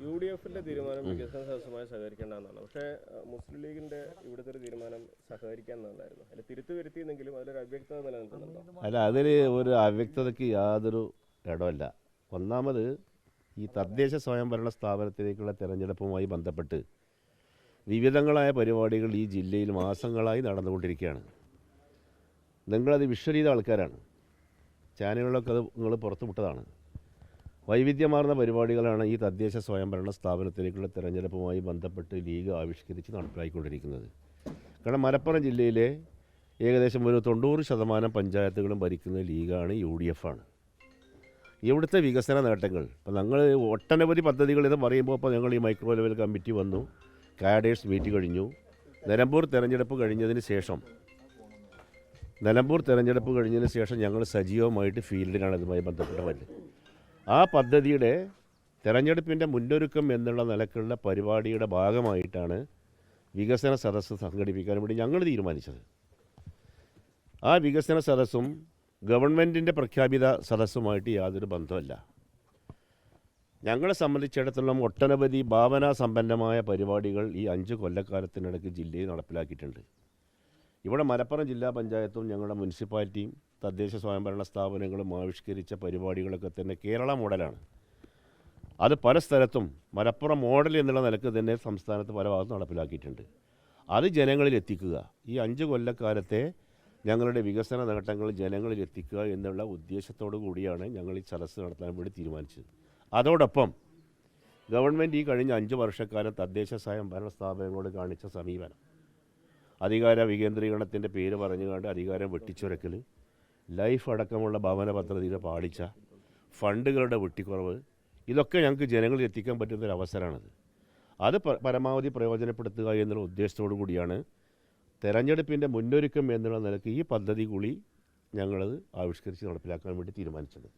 U D എഫിന്റെ തീരുമാനം വികസന സദസ്സുമായി സഹകരിക്കേണ്ടതാണ് പക്ഷേ മുസ്ലിം ലീഗിന്റെ ഇവിടുത്തെ ഒരു തീരുമാനം സഹകരിക്കാന്നുണ്ടായിരുന്നു അതിൽ തിരുത്തു വരുത്തിയെന്നെങ്കിലും അതിലൊരു അവ്യക്തത നിലനിൽക്കുന്നുണ്ടോ? അല്ല അതിൽ ഒരു അവ്യക്തതയ്ക്ക് യാതൊരു ഇടമല്ല ഒന്നാമത് ഈ തദ്ദേശ സ്വയംഭരണ സ്ഥാപനത്തിലേക്കുള്ള തെരഞ്ഞെടുപ്പുമായി ബന്ധപ്പെട്ട് വിവിധങ്ങളായ പരിപാടികൾ ഈ ജില്ലയിൽ മാസങ്ങളായി നടന്നുകൊണ്ടിരിക്കുകയാണ്. നിങ്ങളത് ചെയ്ത ആൾക്കാരാണ്. ചാനലുകളൊക്കെ അത് നിങ്ങൾ പുറത്തു വിട്ടതാണ് വൈവിധ്യമാർന്ന പരിപാടികളാണ് ഈ തദ്ദേശ സ്വയംഭരണ സ്ഥാപനത്തിലേക്കുള്ള തെരഞ്ഞെടുപ്പുമായി ബന്ധപ്പെട്ട് ലീഗ് ആവിഷ്കരിച്ച് നടപ്പിലാക്കിക്കൊണ്ടിരിക്കുന്നത്. കാരണം മലപ്പുറം ജില്ലയിലെ ഏകദേശം ഒരു തൊണ്ണൂറ് ശതമാനം പഞ്ചായത്തുകളും ഭരിക്കുന്ന ലീഗാണ് യു ഡി എഫ് ആണ് ഇവിടുത്തെ വികസന നേട്ടങ്ങൾ ഇപ്പം ഞങ്ങൾ ഒട്ടനവധി പദ്ധതികൾ ഇത് പറയുമ്പോൾ ഇപ്പോൾ ഞങ്ങൾ ഈ മൈക്രോ ലെവൽ കമ്മിറ്റി വന്നു കാഡേഴ്സ് മീറ്റ് കഴിഞ്ഞു. നിലമ്പൂർ തെരഞ്ഞെടുപ്പ് കഴിഞ്ഞതിന് ശേഷം നിലമ്പൂർ തെരഞ്ഞെടുപ്പ് കഴിഞ്ഞതിന് ശേഷം ഞങ്ങൾ സജീവമായിട്ട് ഫീൽഡിലാണ് ഇതുമായി ബന്ധപ്പെട്ട് വരുന്നത് ആ പദ്ധതിയുടെ തെരഞ്ഞെടുപ്പിന്റെ മുന്നൊരുക്കം എന്നുള്ള നിലക്കുള്ള പരിപാടിയുടെ ഭാഗമായിട്ടാണ് വികസന സദസ്സ് സംഘടിപ്പിക്കാൻ വേണ്ടി ഞങ്ങൾ തീരുമാനിച്ചത്. ആ വികസന സദസ്സും ഗവൺമെന്റിന്റെ പ്രഖ്യാപിത സദസ്സുമായിട്ട് യാതൊരു ബന്ധമല്ല ഞങ്ങളെ സംബന്ധിച്ചിടത്തോളം ഒട്ടനവധി ഭാവനാ സമ്പന്നമായ പരിപാടികൾ ഈ അഞ്ച് കൊല്ലക്കാലത്തിനിടയ്ക്ക് ജില്ലയിൽ നടപ്പിലാക്കിയിട്ടുണ്ട്. ഇവിടെ മലപ്പുറം ജില്ലാ പഞ്ചായത്തും ഞങ്ങളുടെ മുനിസിപ്പാലിറ്റിയും തദ്ദേശ സ്വയംഭരണ സ്ഥാപനങ്ങളും ആവിഷ്കരിച്ച പരിപാടികളൊക്കെ തന്നെ കേരള മോഡലാണ്. അത് പല സ്ഥലത്തും മലപ്പുറം മോഡൽ എന്നുള്ള നിലയ്ക്ക് തന്നെ സംസ്ഥാനത്ത് പല ഭാഗത്തും നടപ്പിലാക്കിയിട്ടുണ്ട്. അത് ജനങ്ങളിൽ എത്തിക്കുക. ഈ അഞ്ച് കൊല്ലക്കാലത്തെ ഞങ്ങളുടെ വികസന നേട്ടങ്ങൾ ജനങ്ങളിൽ എത്തിക്കുക എന്നുള്ള ഉദ്ദേശത്തോടു കൂടിയാണ് ഞങ്ങൾ ഈ സദസ്സ് നടത്താൻ വേണ്ടി തീരുമാനിച്ചത്. അതോടൊപ്പം ഗവൺമെന്റ് ഈ കഴിഞ്ഞ അഞ്ച് വർഷക്കാലം തദ്ദേശ സ്വയംഭരണ സ്ഥാപനങ്ങളോട് കാണിച്ച സമീപനം. അധികാര വികേന്ദ്രീകരണത്തിന്റെ പേര് പറഞ്ഞുകൊണ്ട് അധികാരം വെട്ടിച്ചുരക്കൽ ലൈഫ് അടക്കമുള്ള ഭവന പദ്ധതിയുടെ പാളിച്ച ഫണ്ടുകളുടെ വെട്ടിക്കുറവ് ഇതൊക്കെ ഞങ്ങൾക്ക് ജനങ്ങളിൽ എത്തിക്കാൻ പറ്റുന്ന ഒരു അവസരമാണത് അത് പരമാവധി പ്രയോജനപ്പെടുത്തുക എന്നുള്ള ഉദ്ദേശത്തോടു കൂടിയാണ് തെരഞ്ഞെടുപ്പിന്റെ മുന്നൊരുക്കം എന്നുള്ള നിലയ്ക്ക് ഈ പദ്ധതി കൂടി ഞങ്ങളത് ആവിഷ്കരിച്ച് നടപ്പിലാക്കാൻ വേണ്ടി തീരുമാനിച്ചത്.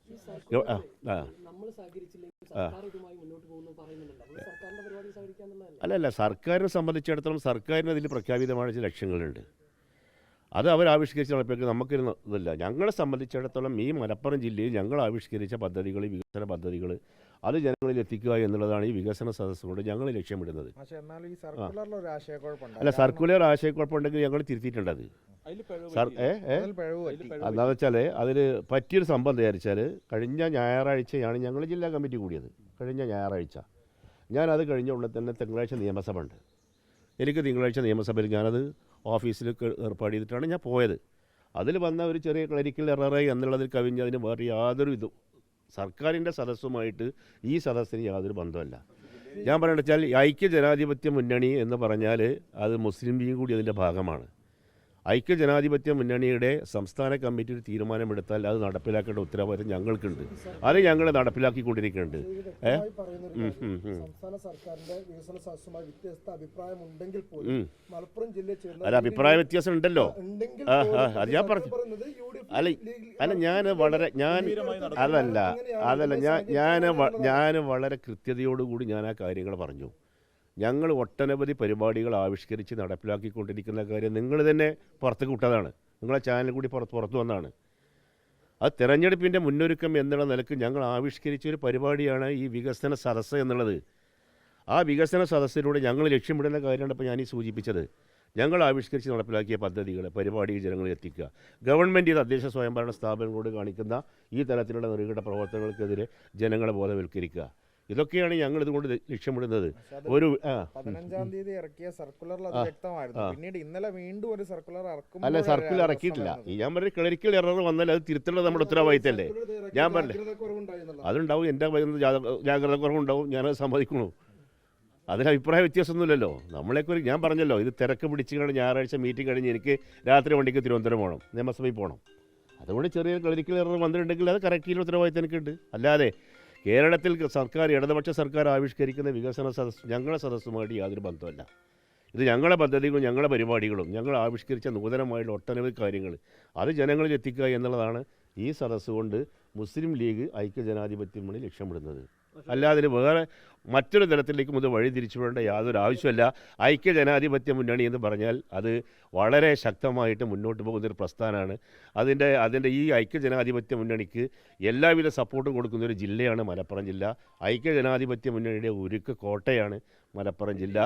അല്ല അല്ല സർക്കാരിനെ സംബന്ധിച്ചിടത്തോളം സർക്കാരിന് അതിൽ പ്രഖ്യാപിതമായ ചില ലക്ഷ്യങ്ങളുണ്ട്. അത് അവർ ആവിഷ്കരിച്ച് നടപ്പിലാക്കി. നമുക്കൊരു ഇതല്ല. ഞങ്ങളെ സംബന്ധിച്ചിടത്തോളം ഈ മലപ്പുറം ജില്ലയിൽ ഞങ്ങൾ ആവിഷ്കരിച്ച പദ്ധതികൾ വികസന പദ്ധതികൾ അത് ജനങ്ങളിൽ എത്തിക്കുക എന്നുള്ളതാണ് ഈ വികസന സദസ്സുകൊണ്ട് ഞങ്ങൾ ലക്ഷ്യമിടുന്നത്. അല്ല സർക്കുലർ ആശയക്കുഴപ്പമുണ്ടെങ്കിൽ ഞങ്ങൾ തിരുത്തിയിട്ടുണ്ട് അത്. ഏ ഏ? അതിൽ പിഴവ് പറ്റി. എന്താണെന്ന് വെച്ചാൽ അതിൽ പറ്റിയൊരു സംഭവം വിചാരിച്ചാൽ കഴിഞ്ഞ ഞായറാഴ്ചയാണ് ഞങ്ങൾ ജില്ലാ കമ്മിറ്റി കൂടിയത്. കഴിഞ്ഞ ഞായറാഴ്ച. ഞാനത് കഴിഞ്ഞ ഉടനെ തന്നെ തിങ്കളാഴ്ച നിയമസഭ ഉണ്ട്. എനിക്ക് തിങ്കളാഴ്ച നിയമസഭയിൽ ഞാനത് ഓഫീസിൽ ഏർപ്പാട് ചെയ്തിട്ടാണ് ഞാൻ പോയത്. അതിൽ വന്ന ഒരു ചെറിയ ക്ലരിക്കൽ എററായി എന്നുള്ളതിൽ കവിഞ്ഞ് അതിന് വേറെ യാതൊരു ഇതും സർക്കാരിന്റെ സദസ്സുമായിട്ട് ഈ സദസ്സിന് യാതൊരു ബന്ധമല്ല ഞാൻ പറയണ വെച്ചാൽ ഐക്യ ജനാധിപത്യ മുന്നണി എന്ന് പറഞ്ഞാൽ അത് മുസ്ലിം ലീഗ് കൂടി അതിന്റെ ഭാഗമാണ്. ഐക്യ ജനാധിപത്യ മുന്നണിയുടെ സംസ്ഥാന കമ്മിറ്റി ഒരു തീരുമാനമെടുത്താൽ അത് നടപ്പിലാക്കേണ്ട ഉത്തരവാദിത്തം ഞങ്ങൾക്കുണ്ട്. അത് ഞങ്ങൾ നടപ്പിലാക്കിക്കൊണ്ടിരിക്കുന്നുണ്ട്. അല്ല അഭിപ്രായ വ്യത്യാസം ഉണ്ടല്ലോ. അത് ഞാൻ പറഞ്ഞു. അല്ല അല്ല ഞാൻ വളരെ ഞാൻ അതല്ല അതല്ല ഞാൻ ഞാൻ ഞാൻ വളരെ കൃത്യതയോടുകൂടി ഞാൻ ആ കാര്യങ്ങൾ പറഞ്ഞു. ഞങ്ങൾ ഒട്ടനവധി പരിപാടികൾ ആവിഷ്കരിച്ച് നടപ്പിലാക്കിക്കൊണ്ടിരിക്കുന്ന കാര്യം നിങ്ങൾ തന്നെ പുറത്തേക്ക് വിട്ടതാണ്. നിങ്ങളെ ചാനൽ കൂടി പുറത്ത് പുറത്തു വന്നതാണ്. അത് തിരഞ്ഞെടുപ്പിന്റെ മുന്നൊരുക്കം എന്നുള്ള നിലയ്ക്ക് ഞങ്ങൾ ആവിഷ്കരിച്ച ഒരു പരിപാടിയാണ് ഈ വികസന സദസ്സ് എന്നുള്ളത്. ആ വികസന സദസ്സിലൂടെ ഞങ്ങൾ ലക്ഷ്യമിടുന്ന കാര്യമാണ് ഇപ്പോൾ ഞാൻ ഈ സൂചിപ്പിച്ചത്. ഞങ്ങൾ ആവിഷ്കരിച്ച് നടപ്പിലാക്കിയ പദ്ധതികൾ പരിപാടി ജനങ്ങളിൽ എത്തിക്കുക. ഗവൺമെന്റ് തദ്ദേശ സ്വയംഭരണ സ്ഥാപനങ്ങളോട് കാണിക്കുന്ന ഈ തരത്തിലുള്ള നെറുകിട പ്രവർത്തനങ്ങൾക്കെതിരെ ജനങ്ങളെ ബോധവൽക്കരിക്കുക. ഇതൊക്കെയാണ് ഞങ്ങൾ ഇതുകൊണ്ട് ലക്ഷ്യമിടുന്നത്. ഒരു പതിനഞ്ചാം തീയതി ഇറക്കിയ സർക്കുലറിൽ അത് വ്യക്തമായിരുന്നു. പിന്നീട് ഇന്നലെ വീണ്ടും ഒരു സർക്കുലർ ഇറക്കും അല്ല സർക്കുലർ ഇറക്കിയിട്ടില്ല. ഞാൻ പറഞ്ഞ ക്ലറിക്കൽ എറർ വന്നാൽ അത് തിരുത്തേണ്ടത് നമ്മുടെ ഉത്തരവാദിത്തല്ലേ? ഞാൻ പറഞ്ഞില്ലേ അതുണ്ടാവും എന്റെ ജാ- ജാഗ്രത കുറവുണ്ടാവും അത് സമ്മതിക്കണു അതിന് അഭിപ്രായ വ്യത്യാസമൊന്നുമില്ലല്ലോ. നമ്മളെക്കുറിച്ച് ഞാൻ പറഞ്ഞല്ലോ ഇത് തിരക്ക് പിടിച്ച് കഴിഞ്ഞ് ഞായറാഴ്ച മീറ്റിംഗ് കഴിഞ്ഞ് എനിക്ക് രാത്രി വണ്ടിക്ക് തിരുവനന്തപുരം പോകണം നിയമസഭയിൽ പോകണം അതുകൊണ്ട് ചെറിയ ക്ലറിക്കൽ എറർ വന്നിട്ടുണ്ടെങ്കിൽ അത് കറക്റ്റ് ചെയ്യുന്ന ഉത്തരവാദിത്തം എനിക്കുണ്ട്. അല്ലാതെ കേരളത്തിൽ സർക്കാർ ഇടതുപക്ഷ സർക്കാർ ആവിഷ്കരിക്കുന്ന വികസന സദസ് ഞങ്ങളുടെ സദസ്സുമായിട്ട് യാതൊരു ബന്ധമല്ല ഇത് ഞങ്ങളുടെ പദ്ധതികളും ഞങ്ങളുടെ പരിപാടികളും ഞങ്ങൾ ആവിഷ്കരിച്ച നൂതനമായുള്ള ഒട്ടനവധി കാര്യങ്ങൾ അത് ജനങ്ങളിൽ എത്തിക്കുക എന്നുള്ളതാണ് ഈ സദസ്സുകൊണ്ട് മുസ്ലിം ലീഗ് ഐക്യ ജനാധിപത്യം മുന്നിൽ ലക്ഷ്യമിടുന്നത്. അല്ലാതെ വേറെ മറ്റൊരു തരത്തിലേക്ക് ഇത് വഴി തിരിച്ചുവിടേണ്ട യാതൊരു ആവശ്യമില്ല ഐക്യ ജനാധിപത്യ മുന്നണി എന്ന് പറഞ്ഞാൽ അത് വളരെ ശക്തമായിട്ട് മുന്നോട്ട് പോകുന്നൊരു പ്രസ്ഥാനമാണ്. അതിന്റെ അതിന്റെ ഈ ഐക്യ ജനാധിപത്യ മുന്നണിക്ക് എല്ലാവിധ സപ്പോർട്ടും കൊടുക്കുന്ന ഒരു ജില്ലയാണ് മലപ്പുറം ജില്ല. ഐക്യ ജനാധിപത്യ മുന്നണിയുടെ ഉരുക്ക് കോട്ടയാണ് മലപ്പുറം ജില്ല.